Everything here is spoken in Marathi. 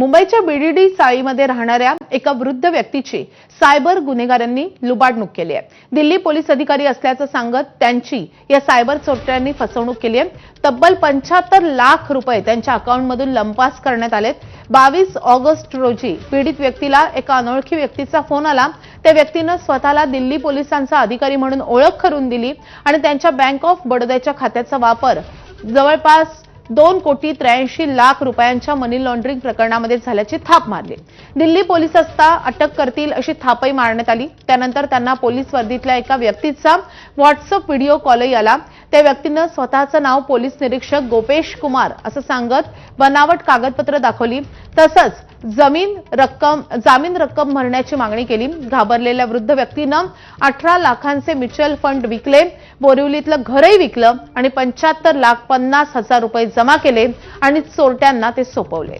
मुंबईच्या बीडीडी चाळीमध्ये राहणाऱ्या एका वृद्ध व्यक्तीची सायबर गुन्हेगारांनी लुबाडणूक केली आहे. दिल्ली पोलीस अधिकारी असल्याचं सांगत त्यांची या सायबर चोरट्यांनी फसवणूक केली आहे. तब्बल पंच्याहत्तर लाख रुपये त्यांच्या अकाउंटमधून लंपास करण्यात आलेत. बावीस ऑगस्ट रोजी पीडित व्यक्तीला एका अनोळखी व्यक्तीचा फोन आला. त्या व्यक्तीनं स्वतःला दिल्ली पोलिसांचा अधिकारी म्हणून ओळख करून दिली आणि त्यांच्या बँक ऑफ बडोद्याच्या खात्याचा वापर जवळपास दोन कोटी त्र्याऐंशी लाख रुपयांच्या मनी लॉन्ड्रिंग प्रकरणामध्ये झाल्याची थाप मारली. दिल्ली पोलीस असता अटक करतील अशी थापही मारण्यात आली. त्यानंतर त्यांना पोलीस वर्दीतल्या एका व्यक्तीचा व्हॉट्सअप व्हिडिओ कॉलही आला. त्या व्यक्तीनं स्वतःचं नाव पोलीस निरीक्षक गोपेश कुमार असं सांगत बनावट कागदपत्र दाखवली. तसंच जमीन रक्कम जामीन रक्कम भरण्याची मागणी केली. घाबरलेल्या वृद्ध व्यक्तीनं अठरा लाखांचे म्युच्युअल फंड विकले. बोरिवलीतलं घरही विकलं आणि पंच्याहत्तर लाख पन्नास हजार रुपये जमा केले आणि चोरट्यांना ते सोपवले.